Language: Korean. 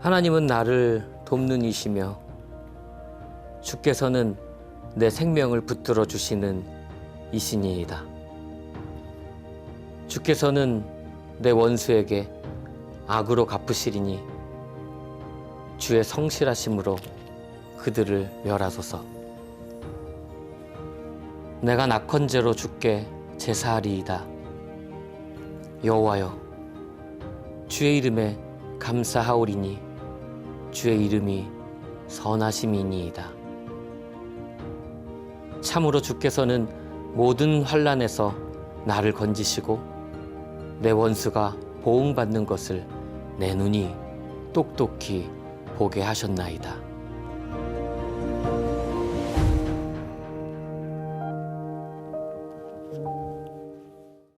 하나님은 나를 돕는 이시며 주께서는 내 생명을 붙들어 주시는 이신이이다. 주께서는 내 원수에게 악으로 갚으시리니 주의 성실하심으로 그들을 멸하소서. 내가 낙헌제로 주께 제사하리이다. 여호와여, 주의 이름에 감사하오리니 주의 이름이 선하심이니이다. 참으로 주께서는 모든 환란에서 나를 건지시고 내 원수가 보응받는 것을 내 눈이 똑똑히 보게 하셨나이다.